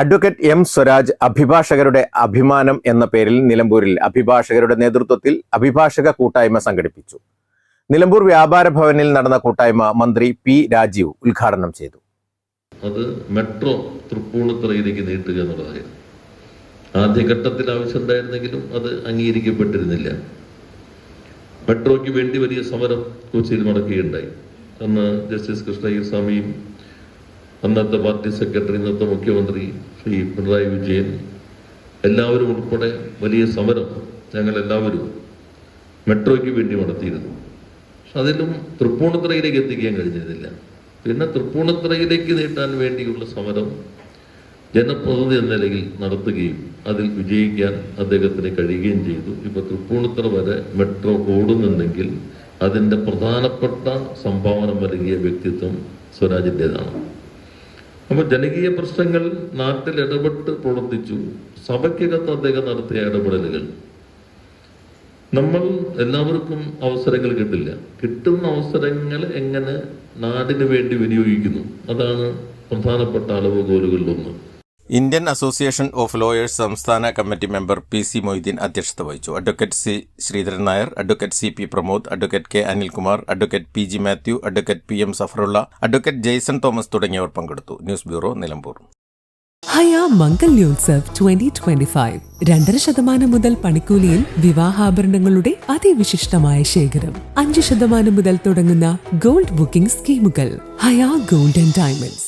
Advocate M Swaraj അഭിഭാഷകരുടെ അഭിമാനം എന്ന പേരിൽ നിലമ്പൂരിൽ അഭിഭാഷകരുടെ നേതൃത്വത്തിൽ അഭിഭാഷക കൂട്ടായ്മ സംഘടിപ്പിച്ചു. നിലമ്പൂർ വ്യാപാര ഭവനിൽ നടന്ന കൂട്ടായ്മ മന്ത്രി പി രാജീവ് ഉദ്ഘാടനം ചെയ്തു. അത് മെട്രോ തൃപ്പൂണിത്തുറയിലേക്ക് നീട്ടുക എന്നുള്ളതായിരുന്നു. ആദ്യഘട്ടത്തിൽ ആവശ്യമുണ്ടായിരുന്നെങ്കിലും അത് അംഗീകരിക്കപ്പെട്ടിരുന്നില്ല. മെട്രോയ്ക്ക് വേണ്ടി വലിയ സമരം കൊച്ചിയിൽ നടക്കുകയുണ്ടായി. അന്ന് ജസ്റ്റിസ് കൃഷ്ണയ്യർ സ്വാമിയും അന്നത്തെ പാർട്ടി സെക്രട്ടറി ഇന്നത്തെ മുഖ്യമന്ത്രി ശ്രീ പിണറായി വിജയൻ എല്ലാവരും ഉൾപ്പെടെ വലിയ സമരം ഞങ്ങൾ എല്ലാവരും മെട്രോയ്ക്ക് വേണ്ടി നടത്തിയിരുന്നു. പക്ഷെ അതിലും തൃപ്പൂണിത്തറയിലേക്ക് എത്തിക്കാൻ കഴിഞ്ഞിരുന്നില്ല പിന്നെ തൃപ്പൂണിത്തറയിലേക്ക് നീട്ടാൻ വേണ്ടിയുള്ള സമരം ജനപ്രതിനിധി എന്ന നിലയിൽ നടത്തുകയും അതിൽ വിജയിക്കാൻ അദ്ദേഹത്തിന് കഴിയുകയും ചെയ്തു. ഇപ്പൊ തൃപ്പൂണിത്തറ വരെ മെട്രോ ഓടുന്നുണ്ടെങ്കിൽ അതിന്റെ പ്രധാനപ്പെട്ട സംഭാവന നൽകിയ വ്യക്തിത്വം സ്വരാജിന്റെതാണ്. അപ്പൊ ജനകീയ പ്രശ്നങ്ങൾ നാട്ടിൽ ഇടപെട്ട് പ്രവർത്തിച്ചു. സഭയ്ക്കകത്ത് അദ്ദേഹം നടത്തിയ ഇടപെടലുകൾ. നമ്മൾ എല്ലാവർക്കും അവസരങ്ങൾ കിട്ടില്ല. കിട്ടുന്ന അവസരങ്ങൾ എങ്ങനെ നാടിന് വേണ്ടി വിനിയോഗിക്കുന്നു? അതാണ് പ്രധാനപ്പെട്ട അളവുകോലുകളിലൊന്ന് ഇന്ത്യൻ അസോസിയേഷൻ ഓഫ് ലോയേഴ്സ് സംസ്ഥാന committee member P C Moideen അധ്യക്ഷത വഹിച്ചു. Advocate C Sreedharan Nair advocate C P Pramod advocate K Anilkumar advocate P G Mathew advocate P M Zafarulla advocate Jaison Thomas തുടങ്ങിയവർ പങ്കെടുത്തു. News bureau Nilambur. Haya Mangalyotsav twenty twenty five രണ്ടര ശതമാനം മുതൽ പണിക്കൂലിയിൽ വിവാഹാഭരണങ്ങളുടെ അതിവിശിഷ്ടമായ ശേഖരം. അഞ്ച് ശതമാനം മുതൽ തുടങ്ങുന്ന ഗോൾഡ് ബുക്കിംഗ് സ്കീമുകൾ. Haya gold and diamonds.